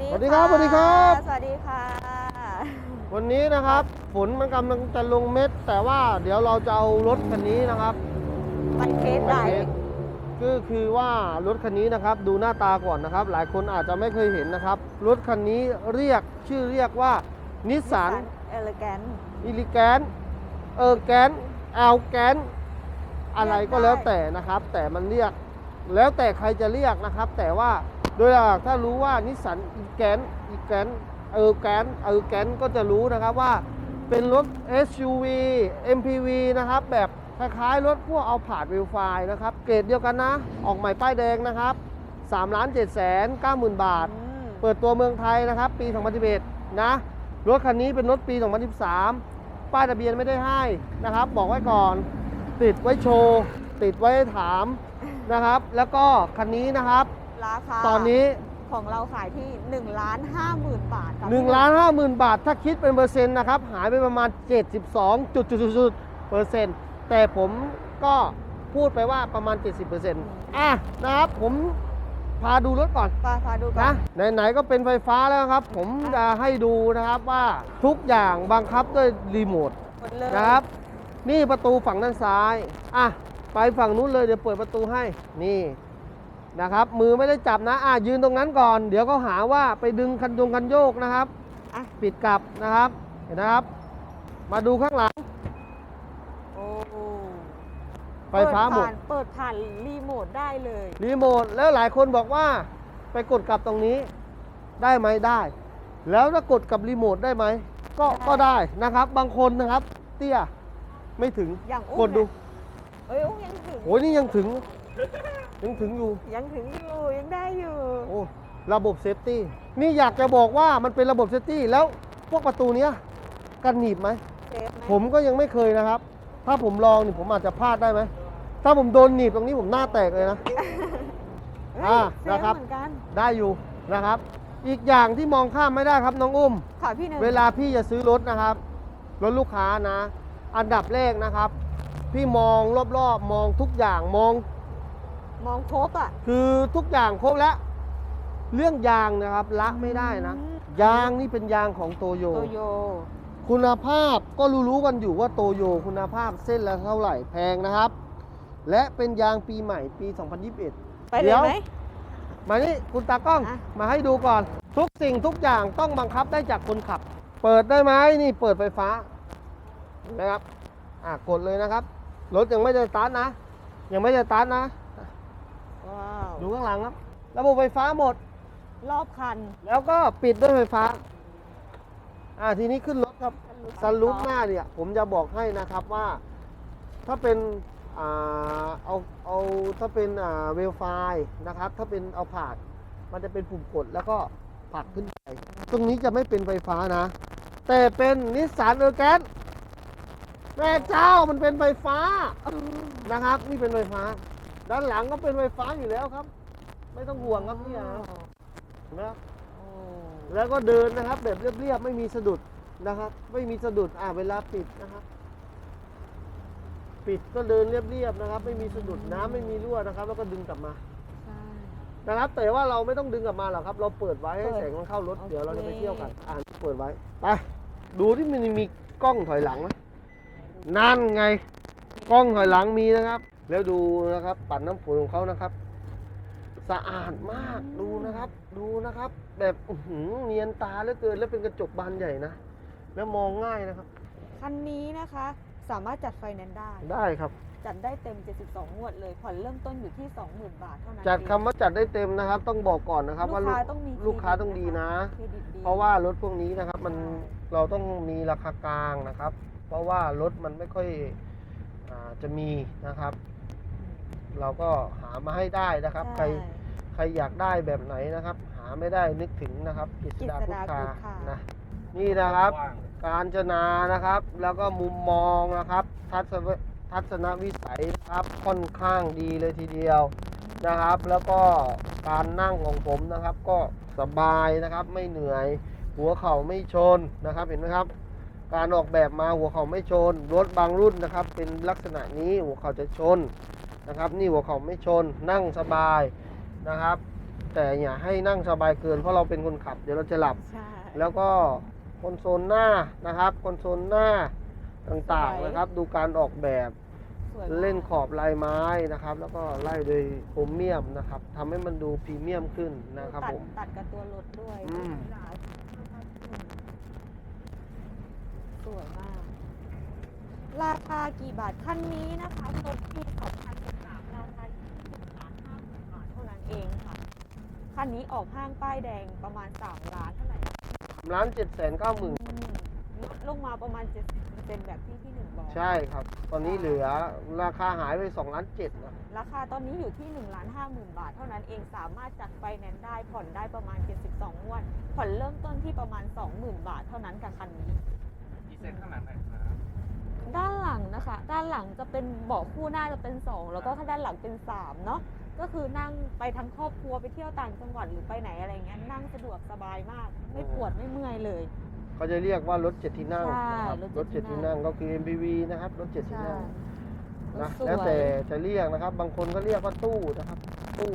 ดีสวัสดีครับสวัสดีครับ สวัสดีค่ะ วันนี้นะครับฝนมันกำลังจะลงเม็ด แต่ว่าเดี๋ยวเราจะเอารถคันนี้นะครับไปเคสไปใดเทสก็คือว่ารถคันนี้นะครับดูหน้าตาก่อนนะครับ หลายคนอาจจะไม่เคยเห็นนะครับ รถคันนี้เรียกชื่อเรียกว่านิสสันเอลแกนอิลิแกนเออแกนแอลแกนอะไรก็แล้วแต่นะครับ แต่มันเรียกแล้วแต่ใครจะเรียกนะครับ แต่ว่า โดยหลักถ้ารู้ว่านิสสันอีแกนอีแกนเออแกนเออแกนก็จะรู้นะครับว่าเป็นรถ SUV MPV นะครับ แบบคล้ายๆรถพวกเอาผาดวิวไฟนะครับ เกรดเดียวกันนะ ออกใหม่ป้ายแดงนะครับ3ล้าน7แสน9หมื่นบาทอืมเปิดตัวเมืองไทยนะครับ ปี 2011 นะ รถคันนี้เป็นรถปี 2013 ป้ายทะเบียนไม่ได้ให้นะครับ บอกไว้ก่อน ติดไว้โชว์ ติดไว้ถามนะครับ แล้วก็คันนี้นะครับ ราคาตอนนี้ของเราขายที่1ล้าน5หมื่นบาทค่ะ1ล้าน5หมื่นบาท ถ้าคิดเป็นเปอร์เซ็นต์นะครับ หายไปประมาณ 72จุดจุดๆๆเปอร์เซ็นต์แต่ผมก็พูดไปว่าประมาณ 70เปอร์เซ็นต์อะนะครับผมพาดูรถก่อนปาพาดูกันะนไหนๆก็เป็นไฟฟ้าแล้วครับ ผมจะให้ดูนะครับว่าทุกอย่างบังคับด้วยรีโมทหมดเลยนะครับ นี่ประตูฝั่งด้านซ้าย อะ ไปฝั่งนู้นเลยเดี๋ยวเปิดประตูให้นี่ นะครับ มือไม่ได้จับนะอะยืนตรงนั้นก่อน เดี๋ยวเขาหาว่าไปดึงคันยงคันโยกนะครับอะปิดกลับนะครับ เห็นนะครับ มาดูข้างหลัง โอ้ไฟฟ้าหมดเปิผ่นเปิดผ่านรีโมทได้เลย รีโมท แล้วหลายคนบอกว่าไปกดกลับตรงนี้ได้ไหมได้ แล้วถ้ากดกับรีโมทได้ไหมก็ได้ ก็ได้นะครับ บางคนนะครับ เตี้ยไม่ถึงอย่างอุ้มกดดูเนี่ยเอ้ยอุ้มยังถึง โอ้ยนี่ยังถึง ยังถึงอยู่ ยังถึงอยู่ยังได้อยู่โอ้ระบบเซฟตี้นี่อยากจะบอกว่ามันเป็นระบบเซฟตี้แล้วพวกประตูเนี้ยกันหนีบไหมเซฟไหมผมก็ยังไม่เคยนะครับ ถ้าผมลองนี่ผมอาจจะพลาดได้ไหมถ้าผมโดนหนีบตรงนี้ผมหน้าแตกเลยนะ เฮ้ยอ่าเซฟนะครับ เหมือนกันได้อยู่นะครับ อีกอย่างที่มองข้ามไม่ได้ครับน้องอุ้ม ค่ะพี่หนึ่งเวลาพี่จะซื้อรถนะครับรถลูกค้านะ อันดับแรกนะครับ พี่มองรอบๆมองทุกอย่างมอง มองครบอะ คือทุกอย่างครบแล้ว เรื่องยางนะครับละไม่ได้นะ อืม ยางนี่เป็นยางของโตโย โตโย คุณภาพก็รู้ๆกันอยู่ว่าโตโยคุณภาพเส้นละเท่าไหร่แพงนะครับ และเป็นยางปีใหม่ปี 2021 ไปเลเดี๋ยยว ไหม มานี่คุณตากล้องอะ มาให้ดูก่อน ทุกสิ่งทุกอย่างต้องบังคับได้จากคนขับ เปิดได้ไหมนี่เปิดไฟฟ้านะครับอะกดเลยนะครับรถยังไม่ได้สตาร์ทนะ ยังไม่ได้สตาร์ทนะว้าว ดูข้างหลังครับ ระบบไฟฟ้าหมด รอบคัน แล้วก็ปิดด้วยไฟฟ้า อ่าทีนี้ขึ้นรถครับซันรูฟหน้าเนี่ย ผมจะบอกให้นะครับว่า ถ้าเป็นอ่าเอาเอาถ้าเป็นอ่าเวลไฟนะครับ ถ้าเป็นเอาผาด มันจะเป็นปุ่มกดแล้วก็ผลักขึ้นไป ตรงนี้จะไม่เป็นไฟฟ้านะ แต่เป็นนิสสันเออร์แกนแม่เจ้ามันเป็นไฟฟ้านะครับ นี่เป็นไฟฟ้า ด้านหลังก็เป็นไฟฟ้าอยู่แล้วครับ ไม่ต้องห่วงครับเนี่ยนะโอ้แล้วก็เดินนะครับ แบบเรียบๆไม่มีสะดุดนะครับ ไม่มีสะดุดอ่าเวลาปิดนะครับ ปิดก็เดินเรียบๆนะครับ ไม่มีสะดุดน้ำไม่มีรั่วนะครับ แล้วก็ดึงกลับมาใช่นะครับแต่ว่าเราไม่ต้องดึงกลับมาหรอกครับ เราเปิดไว้ให้เปิดแสงมันเข้ารถโอเคเดี๋ยวเราจะไปเที่ยวกัน อ่าเปิดไว้ไปดูที่มันมีกล้องถอยหลังไหมนั่นไง กล้องถอยหลังมีนะครับ แล้วดูนะครับปัดน้ำฝนของเขานะครับ สะอาดมากดูนะครับ ดูนะครับ แบบอื้อหือเนียนตาเหลือเกินแล้วเป็นกระจกบานใหญ่นะ แล้วมองง่ายนะครับ คันนี้นะคะสามารถจัดไฟแนนซ์ได้ได้ครับ จัดได้เต็ม 72 งวดเลยผ่อนเริ่มต้นอยู่ที่ 20,000 บาทเท่านั้นจัดเองคำว่าจัดได้เต็มนะครับ ต้องบอกก่อนนะครับ ว่าลูลูกกค้าต้องมีลูกค้าต้องดีนะเครดิตดีเพราะว่ารถพวกนี้นะครับ มันใช่เราต้องมีราคากลางนะครับ เพราะว่ารถมันไม่ค่อยอาจะมีนะครับ เราก็หามาให้ได้นะครับ ใครใช่ใครอยากได้แบบไหนนะครับ หาไม่ได้นึกถึงนะครับกฤษดากิพุษทดาธาพุทธานะนี่นะครับ การจนานะครับ แล้วก็มุมมองนะครับ ทัศนทัศนวิสัยนะครับค่อนข้างดีเลยทีเดียวนะครับ แล้วก็การนั่งของผมนะครับ ก็สบายนะครับไม่เหนื่อย หัวเข่าไม่ชนนะครับเห็นไหมครับ การออกแบบมาหัวเข่าไม่ชน รถบางรุ่นนะครับ เป็นลักษณะนี้หัวเข่าจะชน นะครับ นี่หัวเข่าไม่ชนนั่งสบายนะครับ แต่อย่าให้นั่งสบายเกิน เพราะเราเป็นคนขับ เดี๋ยวเราจะหลับ ใช่ แล้วก็คอนโซลหน้านะครับคอนโซลหน้าต่างสวยๆนะครับ ดูการออกแบบสวยมากเล่นขอบลายไม้นะครับ แล้วก็ไล่โดยโครเมียมนะครับทำให้มันดูพรีเมียมขึ้นนะครับตัดผม ตัดกับตัวรถด้วยอืม สวยมาก ราคากี่บาทคันนี้นะคะรถปี2013ราคา20ล้านห้าหมื่นบาท เท่านั้นเองค่ะคันนี้ออกห้างป้ายแดงประมาณ3ล้านเท่าไหร่ล้านเจ็ดแสนเก้าหมื่นอืมลดลงมาประมาณ70%แบบที่พี่หนึ่งบอก ใช่ครับ ตอนนี้เหลือราคาหายไปสองล้านเจ็ดนะราคาตอนนี้อยู่ที่1ล้าน5หมื่นบาท เท่านั้นเองสามารถจัดไฟแนนซ์ได้ผ่อนได้ประมาณ 72งวด ผ่อนเริ่มต้นที่ประมาณ 20,000 บาทเท่านั้นกับคันนี้ ดีเซนข้างหลังหน่อยครับด้านหลังนะคะ ด้านหลังจะเป็นเบาะคู่หน้าจะเป็น 2 แล้วก็ถ้าด้านหลังเป็น3เนาะ ก็คือนั่งไปทั้งครอบครัวไปเที่ยวต่างจังหวัดหรือไปไหนอะไรเงี้ยนั่งสะดวกสบายมาก ไม่ปวดไม่เมื่อยเลย เขาจะเรียกว่ารถเจ็ดที่นั่งใช่นะครับรรถถเจ็เจ็ดดที่ที่นั่นั่งงก็คือ MPV นะครับรถเจ็ดที่ใช่นั่งรนะถสวยแล้วแต่จะเรียกนะครับ บางคนก็เรียกว่าตู้นะครับ ตู้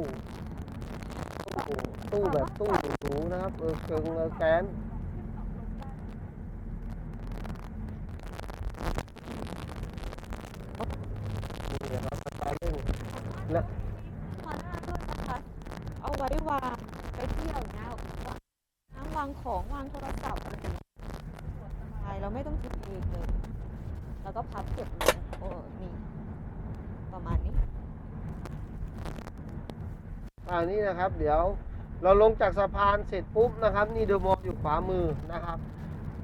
ตู้ตู้แบบตู้หรูๆนะครับเออเกิงเออแกนนี่นะครับสไตล์เร่งและ ขอหน้าด้วยนะคะเอาไว้วางไปเที่ยวเนี้ยวางน้ำวาง ของวางโทรศัพท์อะไรอย่างเงี้ยสะดวกสบายเราไม่ต้องคิดเองเลย แล้วก็พับเก็บลงโอ้นี่ประมาณนี้ อ่านี่นะครับ เดี๋ยวเราลงจากสะพานเสร็จปุ๊บนะครับ นี่เดอะมอลล์อยู่ขวามือนะครับ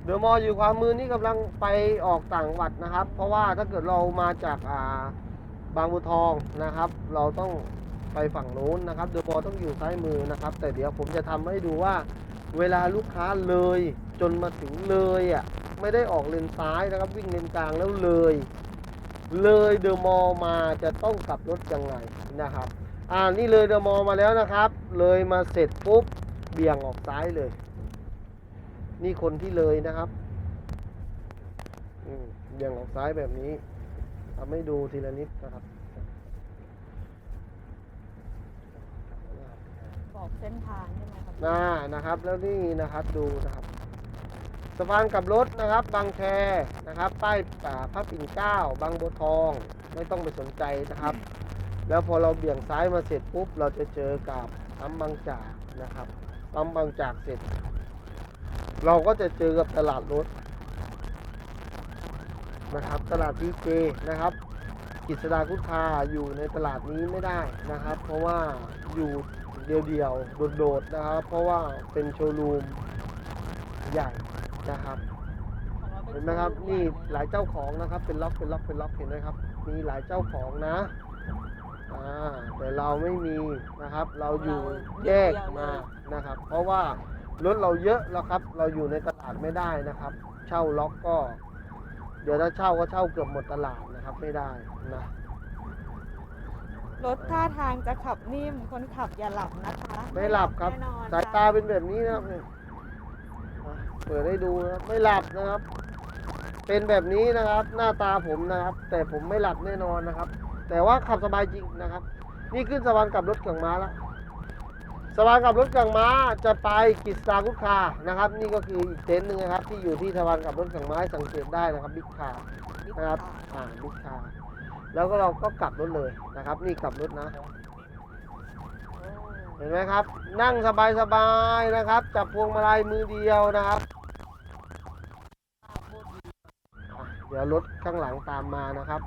เดอะมอลล์อยู่ขวามือนี่กำลังไปออกต่างจังหวัดนะครับ เพราะว่าถ้าเกิดเรามาจากอ่าบางบัวทองนะครับ เราต้องไปฝั่งนู้นนะครับ เดอะมอลล์ต้องอยู่ซ้ายมือนะครับ แต่เดี๋ยวผมจะทำให้ดูว่า เวลาลูกค้าเลยจนมาถึงเลยอะไม่ได้ออกเลนซ้ายนะครับ วิ่งเลนกลางแล้วเลย เลยเดอะมอลมาจะต้องกลับรถยังไงนะครับ อ่านี่เลยเดอะมอลมาแล้วนะครับ เลยมาเสร็จปุ๊บเบี่ยงออกซ้ายเลย นี่คนที่เลยนะครับเบี่ยงออกซ้ายแบบนี้ทำให้ดูทีละนิดนะครับ บ อกเส้นทางใช่ไหมครับหน้านะครับ แล้วนี่นะครับดูนะครับสะพานกลับรถนะครับ บางแคนะครับ ป้ายป่าพระปิ่นเกล้าบางบัวทองไม่ต้องไปสนใจนะครับ แล้วพอเราเบี่ยงซ้ายมาเสร็จปุ๊บ เราจะเจอกับปั๊มบางจากนะครับปั๊มบางจากเสร็จ เราก็จะเจอกับตลาดรถนะครับ ตลาดดีเจนะครับ กิษดาคุทาอยู่ในตลาดนี้ไม่ได้นะครับ เพราะว่าอยู่ เดียวๆ โดดๆ นะครับ เพราะว่าเป็นโชว์รูมใหญ่นะครับเราป็เห็นไหมครับนี่หลายเจ้าของนะครับ เป็นล็อกเป็นล็อกเป็นล็อกเห็นไหมครับ มีหลายเจ้าของนะอ่าแต่เราไม่มีนะครับ เราอยู่แยกมานะครับ เพราะว่ารถเราเยอะแล้วครับ เราอยู่ในตลาดไม่ได้นะครับ เช่าล็อกก็ เดี๋ยวถ้าเช่าก็เช่าเกือบหมดตลาดนะครับไม่ได้นะ รถท่าทางจะขับนิ่ม คนขับอย่าหลับนะคะไม่หลับครับ แน่นอนสายตาเป็นแบบนี้นะครับเนี่ยอะเปิดให้ดูนะครับไม่หลับนะครับ เป็นแบบนี้นะครับ หน้าตาผมนะครับ แต่ผมไม่หลับแน่นอนนะครับ แต่ว่าขับสบายจริงนะครับ นี่ขึ้นสะพานกลับรถเกื่องม้าแล้วสะพานกลับรถเกื่องม้าจะไปกิจสตาคุกคานะครับ นี่ก็คืออีกเต็นท์หนึ่งนะครับ ที่อยู่ที่สะพานกลับรถเกื่องม้าให้สังเกตได้นะครับบิ๊กคาบิ๊กนะครับค่ะอ่าบิ๊กคา แล้วก็เราก็กลับรถเลยนะครับ นี่กลับรถนะ เห็นไหมครับ นั่งสบายๆนะครับ จับพวงมาลัยมือเดียวนะครับอะเดี๋ยวรถข้างหลังตามมานะครับ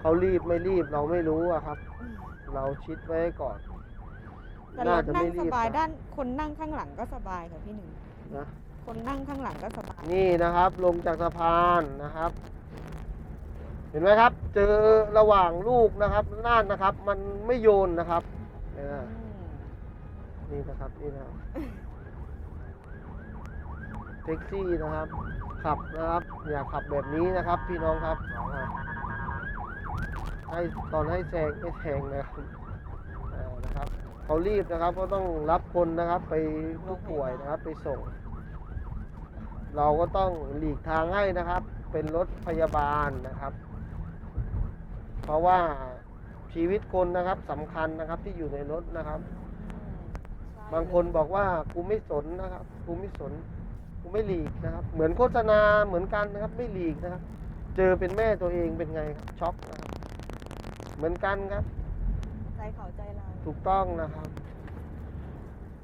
เขารีบไม่รีบเราไม่รู้อะครับ เราชิดไว้ก่อนแต่รน่าถจะนั่ไม่งสรีบบายนะด้านคนนั่งข้างหลังก็สบายค่ะพี่หนึ่งนะ คนนั่งข้างหลังก็สบาย นี่นะครับลงจากสะพานนะครับเห็นไหมครับ เจอระหว่างลูกนะครับน่านนะครับ มันไม่โยนนะครับนี่นะนี่นะครับนี่นะครับแท็กซี่นะครับ ขับนะครับ อย่าขับแบบนี้นะครับ พี่น้องครับให้ตอนให้แซงไม่แซงนะครับอ่านะครับเขารีบนะครับ ก็ต้องรับคนนะครับ ไปผู้ป่วยนะครับ ไปส่ง เราก็ต้องหลีกทางให้นะครับ เป็นรถพยาบาลนะครับ เพราะว่าชีวิตคนนะครับสำคัญนะครับที่อยู่ในรถนะครับอืมบางคนบอกว่ากูไม่สนนะครับกูไม่สนกูไม่หลีกนะครับ เหมือนโฆษณาเหมือนกันนะครับ ไม่หลีกนะครับ เจอเป็นแม่ตัวเองเป็นไงครับช็อกนะครับเหมือนกันครับ ใจเขาใจเราถูกต้องนะครับ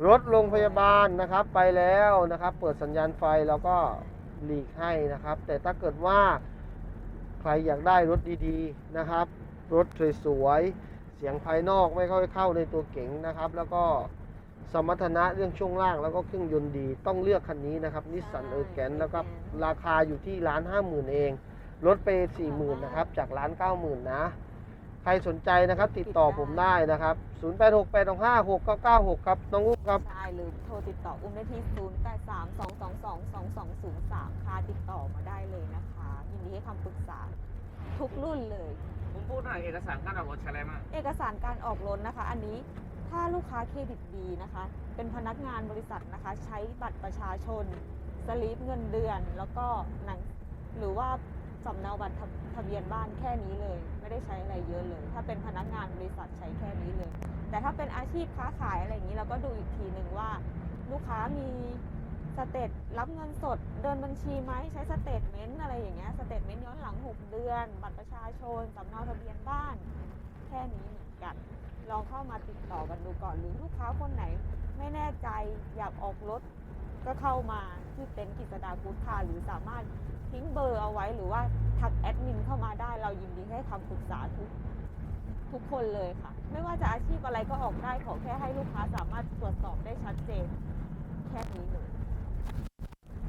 รถโรงพยาบาลนะครับ ไปแล้วนะครับ เปิดสัญญาณไฟแล้วก็หลีกให้นะครับ แต่ถ้าเกิดว่า ใครอยากได้รถดีๆนะครับ รถสวยๆ เสียงภายนอกไม่ค่อยเข้าในตัวเก๋งนะครับ แล้วก็สมรรถนะเรื่องช่วงล่างแล้วก็เครื่องยนต์ดี ต้องเลือกคันนี้นะครับนิสสันเออร์แกนแล้วก็ราคาอยู่ที่ล้านห้าหมื่นเอง ลดไปสี่หมื่นนะครับ จากล้านเก้าหมื่นนะ ใครสนใจนะครับ ติดต่อผมได้นะครับ 0 8 6 8 2 5 6 9 9 6 ครับ น้องอุ้มครับ ใช่หรือโทรติดต่ออุ้มได้ที่ 0 8 3 2 2 2 2 2 0 3 ค่ะ ติดต่อมาได้เลยนะคะ ยินดีให้คำปรึกษา ทุกรุ่นเลย ผมพูดหน่อยเอกสารการออกรถใช้อะไรมากเอกสารการออกรถนะคะ อันนี้ถ้าลูกค้าเครดิตดีนะคะ เป็นพนักงานบริษัทนะคะ ใช้บัตรประชาชน สลิปเงินเดือน แล้วก็หนังหรือว่า สำเนาบัตรทะเบียนบ้านแค่นี้เลย ไม่ได้ใช้อะไรเยอะเลย ถ้าเป็นพนักงานบริษัทใช้แค่นี้เลย แต่ถ้าเป็นอาชีพค้าขายอะไรอย่างนี้เราก็ดูอีกทีหนึ่งว่า ลูกค้ามีสเตตรับเงินสดเดินบัญชีไหมใช้สเตทเมนต์อะไรอย่างเงี้ยสเตทเมนต์ย้อนหลัง 6 เดือน บัตรประชาชนสำเนาทะเบียนบ้าน แค่นี้เหมือนกันลองเข้ามาติดต่อกันดูก่อนหรือลูกค้าคนไหนไม่แน่ใจอยากออกรถก็เข้ามาที่เต็นท์กิจดากูดคาหรือสามารถ ทิ้งเบอร์เอาไว้หรือว่าทักแอดมินเข้ามาได้เรายินดีให้คำปรึกษาทุกทุกคนเลยค่ะ ไม่ว่าจะอาชีพอะไรก็ออกได้ขอแค่ให้ลูกค้าสามารถตรวจสอบได้ชัดเจน แค่นี้เลย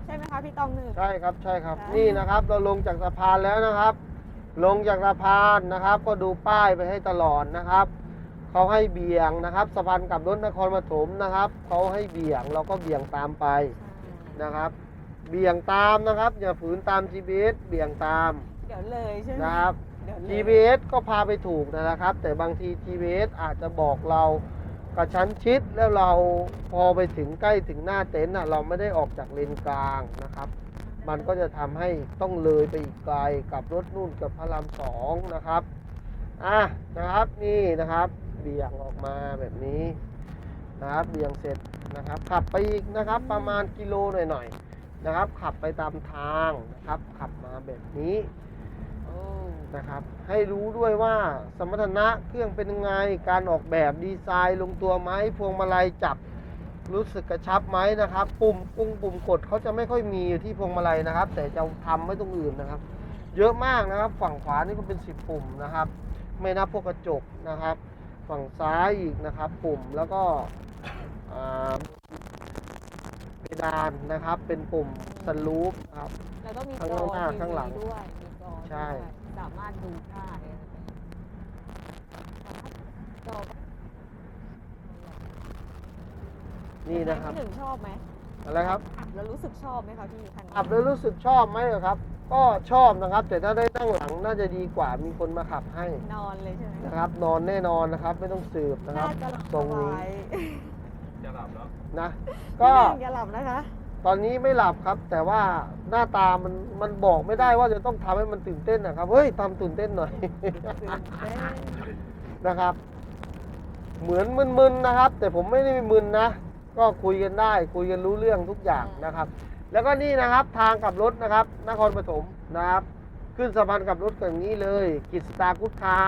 ใช่ไหมคะพี่ตองหนึ่ง ใช่ครับใช่ครับ ค่ะ นี่นะครับเราลงจากสะพานแล้วนะครับ ลงจากสะพานนะครับ ก็ดูป้ายไปให้ตลอดนะครับเขาให้เบี่ยงนะครับสะพานกลับรถนครปฐมนะครับเขาให้เบี่ยงเราก็เบี่ยงตามไปนะครับ เบี่ยงตามนะครับ อย่าฝืนตาม GPS เบี่ยงตามเดี๋ยวเลยใช่ไหมนะครับ เดี๋ยวเลย GPS ก็พาไปถูกนะครับ แต่บางที GPS อาจจะบอกเรากระชั้นชิดแล้วเราพอไปถึงใกล้ถึงหน้าเต็นท์น่ะเราไม่ได้ออกจากเลนกลางนะครับ มันก็จะทำให้ต้องเลยไปอีกไกลกับรถนู่นกับพระรามสองนะครับอะนะครับนี่นะครับ เบี่ยงออกมาแบบนี้นะครับเบี่ยงเสร็จนะครับขับไปอีกนะครับ ประมาณกิโลหน่อยๆ นะครับ ขับไปตามทางนะครับ ขับมาแบบนี้นะครับ ให้รู้ด้วยว่าสมรรถนะเครื่องเป็นยังไง การออกแบบดีไซน์ลงตัวไหมพวงมาลัยจับรู้สึกกระชับไหมนะครับ ปุ่มปุ่มปุ่มกดเขาจะไม่ค่อยมีอยู่ที่พวงมาลัยนะครับ แต่จะทำไว้ตรงอื่นนะครับ เยอะมากนะครับ ฝั่งขวานี่ก็เป็นสิบปุ่มนะครับ ไม่นับพวกกระจกนะครับ ฝั่งซ้ายอีกนะครับ ปุ่มแล้วก็ เพดานนะครับ เป็นปุ่มสลูปครับ แล้วก็มีข้างจอหน้าทีข้างหลังวีด้วย มีจอใช่ ด้วยสามารถดูได้สามารถจอก็นี่นะครับพี่หนึ่งชอบไหมอะไรครับขับแล้วรู้สึกชอบไหมคะพี่คันนี้ขับแล้วรู้สึกชอบไหมเหรอครับ ก็ชอบนะครับ แต่ถ้าได้นั่งหลังน่าจะดีกว่ามีคนมาขับให้นอนเลยใช่ไหมนะครับ นอนแน่นอนนะครับ ไม่ต้องสืบนะคน่ารับจะหลับตรงนี้สบาย จะหลับแล้ว นะพี่ก็หนึ่งอย่าหลับนะคะ ตอนนี้ไม่หลับครับ แต่ว่าหน้าตามันมันบอกไม่ได้ว่าจะต้องทำให้มันตื่นเต้นนะครับ เฮ้ยทำตื่นเต้นหน่อยตื่นเต้นนะครับ เหมือนมึนๆนะครับ แต่ผมไม่ได้มึนนะ ก็คุยกันได้ คุยกันรู้เรื่องทุกอย่างนะครับ แล้วก็นี่นะครับทางกลับรถนะครับ นครปฐมนะครับขึ้นสะพานกลับรถอย่างนี้เลย กิจสตากุดคา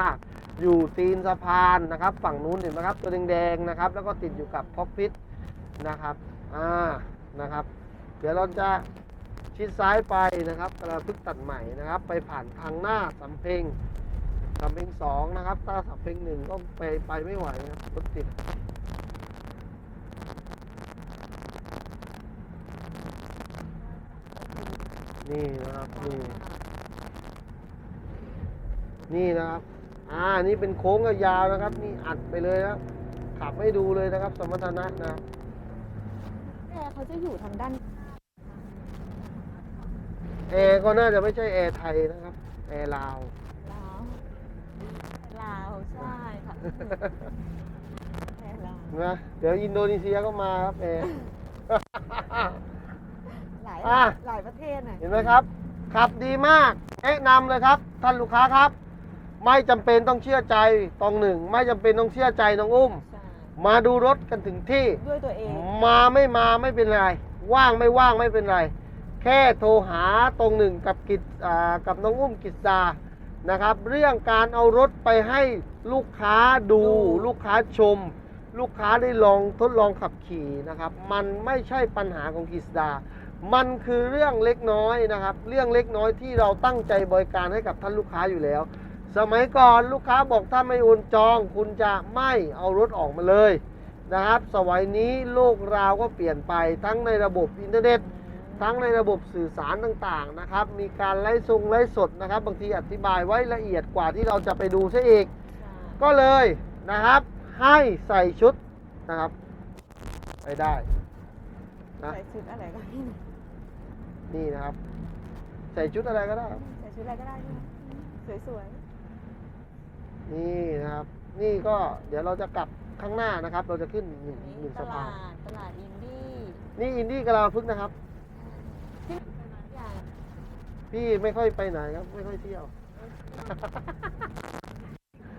อยู่ตีนสะพานนะครับ ฝั่งนู้นเห็นไหมครับ ตัวแดงๆนะครับ แล้วก็ติดอยู่กับพ็อกพิท นะครับอ่านะครับเดี๋ยวเราจะชิดซ้ายไปนะครับกำลังพึ่งตัดใหม่นะครับ ไปผ่านทางหน้าสำเพ็งสำเพ็งสองนะครับ ถ้าสำเพ็งหนึ่งก็ไปไปไม่ไหวนะครับรถติดนี่นะครับนี่นี่นะครับ อ่านี่เป็นโค้งยาวนะครับ นี่อัดไปเลยนะขับให้ดูเลยนะครับ สมรรถนะนะครับ เขาจะอยู่ทางด้าน แอร์ก็น่าจะไม่ใช่แอร์ไทยนะครับ แอร์ลาว ลาว ลาว ใช่ค่ะแอร์ลาว นะ เดี๋ยวอินโดนีเซียก็มาครับแอร์ หลาย อะ หลายประเทศน่ะ เห็นไหมครับ ขับดีมาก แนะนำเลยครับ ท่านลูกค้าครับ ไม่จำเป็นต้องเชื่อใจตองหนึ่ง ไม่จำเป็นต้องเชื่อใจน้องอุ้มใช่ มาดูรถกันถึงที่ ด้วยตัวเอง มาไม่มาไม่เป็นไร ว่างไม่ว่างไม่เป็นไร แค่โทรหาตรงหนึ่งกับกิจอ่ากับน้องอุ้มกิจดานะครับ เรื่องการเอารถไปให้ลูกค้าดูดู ลูกค้าชม ลูกค้าได้ลองทดลองขับขี่นะครับ มันไม่ใช่ปัญหาของกิจดา มันคือเรื่องเล็กน้อยนะครับ เรื่องเล็กน้อยที่เราตั้งใจบริการให้กับท่านลูกค้าอยู่แล้ว สมัยก่อนลูกค้าบอกถ้าไม่โอนจองคุณจะไม่เอารถออกมาเลยนะครับ สมัยนี้โลกราวก็เปลี่ยนไปทั้งในระบบอินเทอร์เน็ต ทั้งในระบบสื่อสารต่างๆนะครับ มีการไลฟ์ทรงไลฟ์สดนะครับ บางทีอธิบายไว้ละเอียดกว่าที่เราจะไปดูซะอีกใช่ก็เลยนะครับ ให้ใส่ชุดนะครับ ไปได้นะใส่ชุดอะไรก็ได้นี่นะครับ ใส่ชุดอะไรก็ได้ ใส่ชุดอะไรก็ได้ใช่ไหมสวย นี่นะครับ นี่ก็เดี๋ยวเราจะกลับข้างหน้านะครับ เราจะขึ้นหนึ่งๆหนึ่งตสะพาลาน ดตลาดอินดี้นี่อินดี้กะลาพึกษ์นะครับ ที่ไปมาทุกอย่างพี่ไม่ค่อยไปไหนครับ ไม่ค่อยเที่ยว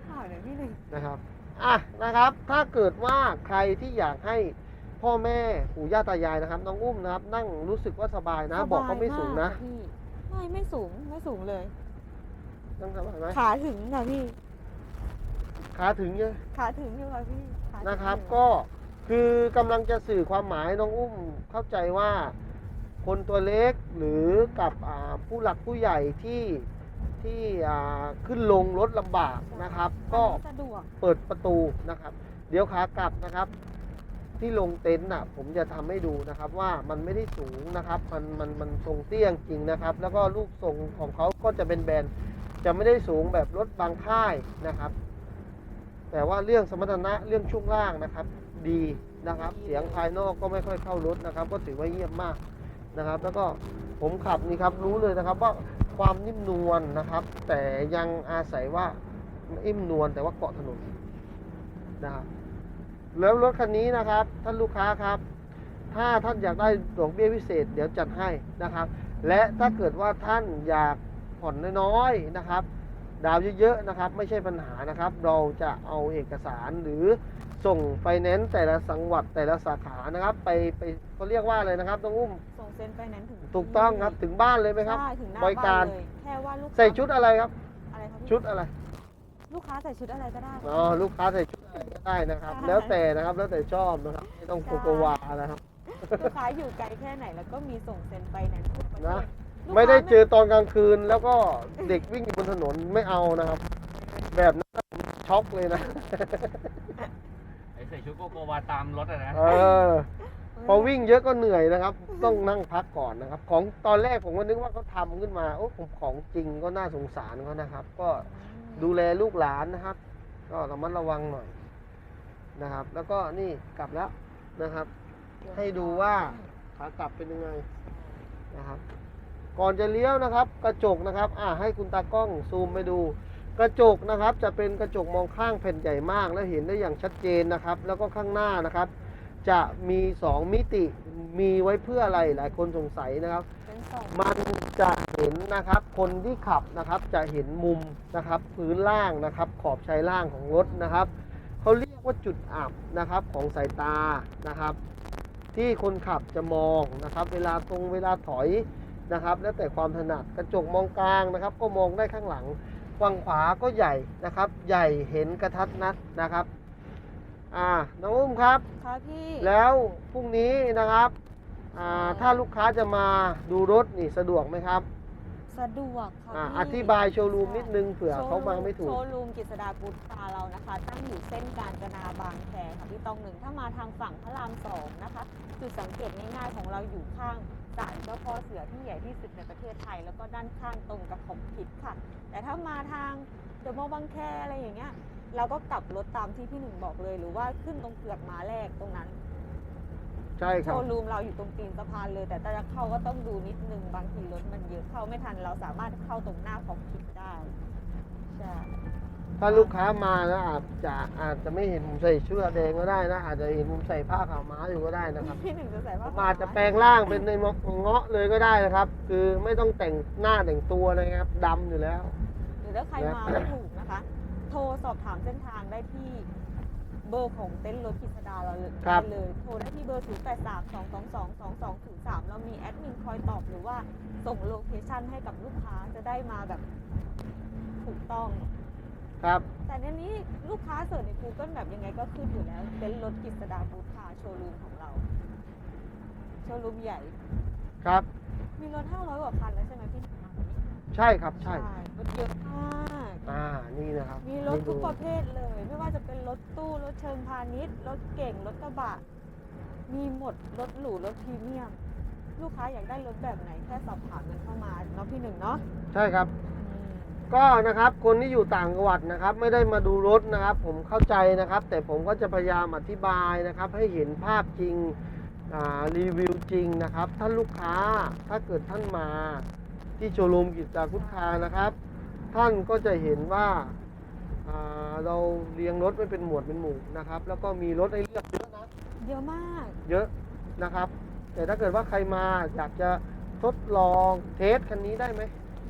ข่าวเดี๋ยวพี่หนึ่งนะครับอะนะครับ ถ้าเกิดว่าใครที่อยากให้พ่อแม่ปู่ย่าตายายนะครับ น้องอุ้มนะครับ นั่งรู้สึกว่าสบายนะบอกก็ไม่สูงนะ สบายมากค่พี่ไม่ไม่สูงไม่สูงเลย นั่งสบายไหมขาถึงค่ะพี่ ขาถึงเยอะขาถึงอยู่ค่ะพี่ขาถึงนะครับ อยู่ก็คือกำลังจะสื่อความหมายน้องอุ้มเข้าใจว่า คนตัวเล็กหรือกับอ่าผู้หลักผู้ใหญ่ที่ที่อ่าขึ้นลงรถลำบากนะครับ ก็ สะดวกเปิดประตูนะครับ เดี๋ยวขากลับนะครับ ที่ลงเต็นท์น่ะ ผมจะทำให้ดูนะครับว่ามันไม่ได้สูงนะครับ มันมันมันทรงเตี้ยงจริงนะครับ แล้วก็ลูกทรงของเขาก็จะเป็นแบนจะไม่ได้สูงแบบรถบางค่ายนะครับ แต่ว่าเรื่องสมรรถนะเรื่องช่วงล่างนะครับ ดีนะครับ เสียงภายนอกก็ไม่ค่อยเข้ารถนะครับ ก็ถือว่าเยี่ยมมากนะครับ แล้วก็ผมขับนี่ครับรู้เลยนะครับว่าความนิ่มนวลนะครับ แต่ยังอาศัยว่านิ่มนวลแต่ว่าเกาะถนนนะครับแล้วรถคันนี้นะครับ ท่านลูกค้าครับ ถ้าท่านอยากได้ดอกเบี้ยพิเศษ เดี๋ยวจัดให้นะครับ และถ้าเกิดว่าท่านอยากผ่อนน้อยๆนะครับ ดาวเยอะๆนะครับ ไม่ใช่ปัญหานะครับ เราจะเอาเอกสารหรือส่งไฟแนนซ์แต่ละสังหวัดแต่ละสาขานะครับ ไปไปเขาเรียกว่าอะไรนะครับต้องอุ้มส่งเซ็นไปนั้นถึงถูกต้องครับถึงบ้านเลยไหมครับใช่ถึงหน้าบริการบ้นเลยแค่ว่าลูกค้าใส่ชุดอะไรครับ อะไรครับพี่ชุดอะไรลูกค้าใส่ชุดอะไรก็ได้ อ๋อลูกค้าใส่ชุดอะไรก็ได้นะครับ ใช่ แล้วแต่นะครับแล้วแต่ชอบนะครับไม่ต้องโกโกวานะครับ ลูกค้าอยู่ไกลแค่ไหนแล้วก็มีส่งเซ็นไปนั้นทั่วประเทศนะลูกค้า ไม่ได้เจอตอนกลางคืน แล้วก็เด็กวิ่งอยู่บนถนนไม่เอานะครับ แบบนั้นผมช็อกเลยนะ ไอ้ใส่ชุดโกโกวาตามรถอะนะ เออ พอวิ่งเยอะก็เหนื่อยนะครับ ต้องนั่งพักก่อนนะครับ ของตอนแรกผมก็นึกว่าเขาทำขึ้นมาโอ้ผมของจริงก็น่าสงสารเขานะครับ ก็ดูแลลูกหลานนะครับ ก็ระมัดระวังหน่อยนะครับ แล้วก็นี่กลับแล้วนะครับ ให้ดูว่าขากลับเป็นยังไงนะครับ ก่อนจะเลี้ยวนะครับ กระจกนะครับอ่าให้คุณตากล้องซูมไปดู กระจกนะครับ จะเป็นกระจกมองข้างแผ่นใหญ่มาก และเห็นได้อย่างชัดเจนนะครับ แล้วก็ข้างหน้านะครับ จะมี 2 มิติมีไว้เพื่ออะไรหลายคนสงสัยนะครับ เป็นสองมันจะเห็นนะครับ คนที่ขับนะครับจะเห็นมุมนะครับ พื้นล่างนะครับ ขอบชายล่างของรถนะครับเขาเรียกว่าจุดอับนะครับของสายตานะครับ ที่คนขับจะมองนะครับ เวลาตรงเวลาถอย นะครับ แล้วแต่ความถนัดกระจกมองกลางนะครับ ก็มองได้ข้างหลังฝั่งขวาก็ใหญ่นะครับ ใหญ่เห็นกระทัดนัดนะครับ อ่าน้องอุ้มครับค่ะพี่แล้วพรุ่งนี้นะครับอ่าถ้าลูกค้าจะมาดูรถนี่สะดวกไหมครับ สะดวกค่ะอ่าพี่อธิบายโชว์รูมนิดนึงเผื่อเขามาไม่ถูก โชว์รูมกิษดากุ๊ดตาเรานะคะ ตั้งอยู่เส้นกาญจนาบางแคค่ะพี่ตองหนึ่งถ้ามาทางฝั่งพระรามสองนะคะ จุดสังเกตง่ายๆของเราอยู่ข้างศาลเจ้าพ่อเสือที่ใหญ่ที่สุดในประเทศไทย แล้วก็ด้านข้างตรงกับของพิษค่ะ แต่ถ้ามาทางเดอะมอลล์บางแคอะไรอย่างเงี้ย เราก็กลับรถตามที่พี่หนึ่งบอกเลย หรือว่าขึ้นตรงเกือกม้าแรกตรงนั้น ใช่คโชรับ ว์รูมเราอยู่ตรงตีนสะพานเลย แต่ถ้าจะเข้าก็ต้องดูนิดนึงบางทีรถมันเยอะเข้าไม่ทันเราสามารถเข้าตรงหน้าของพิษได้ใช่ถ้าลูกค้ามาแล้วอาจจะอาจจะไม่เห็นผมใส่เสื้อแดงก็ได้นะอาจจะเห็นผมใส่ผ้าขาวม้าอยู่ก็ได้นะครับพี่หนึ่งจะใส่ผผ้ามอาจจะแปลงร่างเป็นในเงาะเลยก็ได้นะครับ คือไม่ต้องแต่งหน้าแต่งตัวนะครับดำอยู่แล้ว หรือถ้าใครมาไม่ถูกนะคะ โทรสอบถามเส้นทางได้ที่ เบอร์ของเต็นท์รถกิษดาเราเลยครับได้เลย โทรได้ที่เบอร์ 0 8 3 2 2 2 2 2 0 3 เรามีแอดมินคอยตอบหรือว่าส่งโลเคชันให้กับลูกค้าจะได้มาแบบถูกต้อง ครับ แต่ในนี้ลูกค้าเสิร์ชใน Google แบบยังไงก็ขึ้นอยู่แล้ว เป็นรถกิษดาบูธคาร์โชว์รูมของเรา โชว์รูมใหญ่ ครับ มีรถ500กว่าคันแล้วใช่ไหมพี่หนุ่มคะวันนี้ใช่ครับ ใช่ รถเยอะมากอ่า นี่นะครับมีรถทุกนี่ปดูระเภทเลย ไม่ว่าจะเป็นรถตู้รถเชิงพาณิชย์รถเก่งรถกระบะ มีหมดรถหรูรถพรีเมียม ลูกค้าอยากได้รถแบบไหนแค่สอบถามกันเข้ามาเนาะพี่หนึ่งเนาะใช่ครับอืมก็นะครับคนที่อยู่ต่างจังหวัดนะครับ ไม่ได้มาดูรถนะครับ ผมเข้าใจนะครับ แต่ผมก็จะพยายามอธิบายนะครับ ให้เห็นภาพจริงอ่ารีวิวจริงนะครับท่านลูกค้าถ้าเกิดท่านมาที่โชว์รูมกิจการคุดคานะครับ ท่านก็จะเห็นว่าอ่าเราเรียงรถไม่เป็นหมวดเป็นหมู่นะครับ แล้วก็มีรถให้เลือกเยอะนะ เยอะมาก เยอะนะครับ แต่ถ้าเกิดว่าใครมาอยากจะทดลองเทสคันนี้ได้ไหม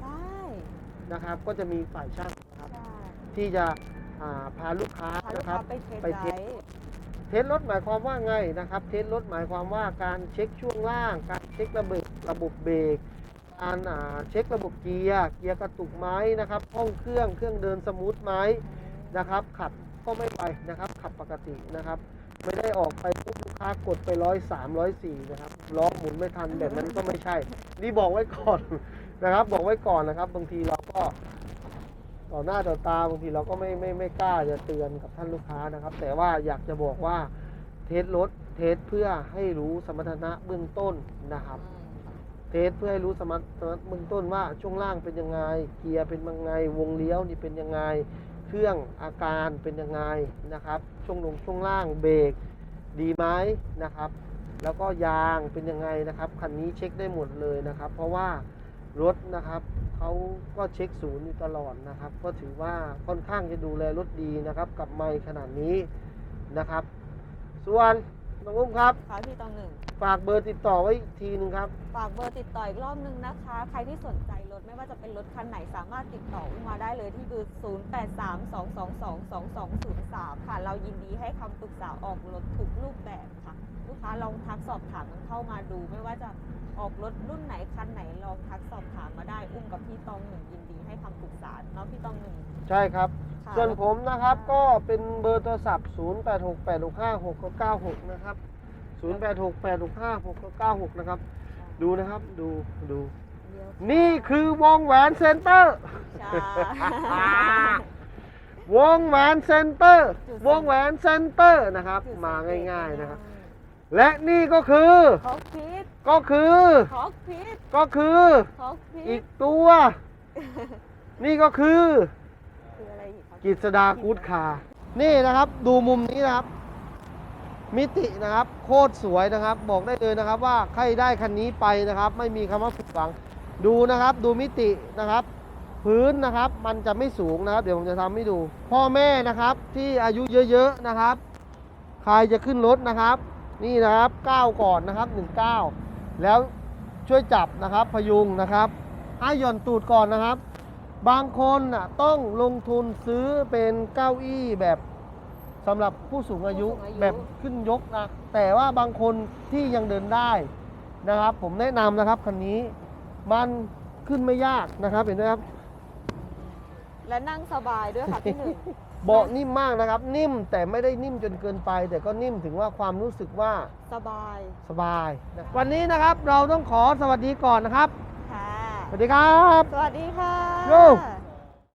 ได้นะครับ ก็จะมีฝ่ายช่างนะครับใช่ที่จะอ่าพาลูกค้าพาลูนะกครัค้าบไปเทสไปไดเทสรฟ์เทสรถหมายความว่าไงนะครับ เทสรถหมายความว่าการเช็คช่วงล่าง การเช็คระบบระบบเบรก การอ่าเช็คระบบเกียร์เกียร์กระตุกไหมนะครับห้องเครื่องเครื่องเดินสมูทไหมนะครับ ขับก็ไม่ไปนะครับ ขับปกตินะครับ ไม่ได้ออกไปปุ๊บลูกค้ากดไปร้อยสามร้อยสี่นะครับล้อหมุนไม่ทันแบบนั้นก็ไม่ใช่ นี่บอกไว้ก่อนนะครับ บอกไว้ก่อนนะครับ บางทีเราก็ต่อหน้าต่อตาบางทีเราก็ไม่ไม่ไม่กล้าจะเตือนกับท่านลูกค้านะครับ แต่ว่าอยากจะบอกว่าเทสรถเทสเพื่อให้รู้สมรรถนะเบื้องต้นนะครับ เทสเพื่อให้รู้สมรรถนะเบื้องต้นว่าช่วงล่างเป็นยังไง เกียร์เป็นยังไง วงเลี้ยวนี่เป็นยังไง เครื่องอาการเป็นยังไงนะครับ ช่วงลงช่วงล่างเบรกดีไหมนะครับ แล้วก็ยางเป็นยังไงนะครับ คันนี้เช็คได้หมดเลยนะครับ เพราะว่ารถนะครับเขาก็เช็คศูนย์อยู่ตลอดนะครับ ก็ถือว่าค่อนข้างจะดูแลรถดีนะครับ กับไมค์ขนาดนี้นะครับ ส่วน น้องอุ้มครับ ค่ะพี่ตองหนึ่ง ฝากเบอร์ติดต่อไว้อีกทีหนึงครับ ฝากเบอร์ติดต่ออีกรอบนึงนะคะ ใครที่สนใจรถไม่ว่าจะเป็นรถคันไหนสามารถติดต่ออุ้มมาได้เลยที่เบอร์ 0 8 3 2 2 2 2 2 0 3 ค่ะ เรายินดีให้คำปรึกษาออกรถทุกรูปแบบค่ะ ลูกค้าลองทักสอบถามกันเข้ามาดู ไม่ว่าจะออกรถรุ่นไหนคันไหนลองทักสอบถามมาได้อุ้มกับพี่ตองหนึ่งยินดีให้คำปรึกษาเนาะพี่ตองหนึ่ง ใช่ครับ ค่ะส่วนผมนะครับก็เป็นเบอร์โทรศัพท์ 0868656996 นะครับ 0868656996 นะครับ ดูนะครับดูดูเดี๋ยวนี่คือวงแหวนเซ็นเตอร์ ใช่วงแหวนเซ็นเตอร์จุดวงแหวนเซ็นเตอร์นะครับจุดมาสัเกตง่ายๆนะครับ และนี่ก็คือ คอกพิทก็คือ คอกพิทก็คือ คอกพิอีทกตัว นี่ก็คือคืออะไรอี กิษดากูดคานี่นะครับดูมุมนี้นะครับ มิตินะครับโคตรสวยนะครับ บอกได้เลยนะครับว่าใครได้คันนี้ไปนะครับ ไม่มีคำว่าผิดหวัง ดูนะครับดูมิตินะครับ พื้นนะครับมันจะไม่สูงนะครับ เดี๋ยวผมจะทำให้ดู พ่อแม่นะครับที่อายุเยอะๆนะครับ ใครจะขึ้นรถนะครับ นี่นะครับก้าวก่อนนะครับหนึ่งก้าวแล้วช่วยจับนะครับพยุงนะครับให้หย่อนตูดก่อนนะครับ บางคนน่ะต้องลงทุนซื้อเป็นเก้าอี้แบบสำหรับผู้สูงอายุผู้สูงอายุ แบบขึ้นยกนะแต่ว่าบางคนที่ยังเดินได้นะครับ ผมแนะนำนะครับคันนี้มันขึ้นไม่ยากนะครับเห็นไหมครับ และนั่งสบายด้วยค่ะพี่หนึ่ง เบาะนิ่มมากนะครับ นิ่มแต่ไม่ได้นิ่มจนเกินไป แต่ก็นิ่มถึงว่าความรู้สึกว่าสบายสบายนะวันนี้นะครับเราต้องขอสวัสดีก่อนนะครับ ค่ะ สวัสดีครับ สวัสดีค่ะ โย่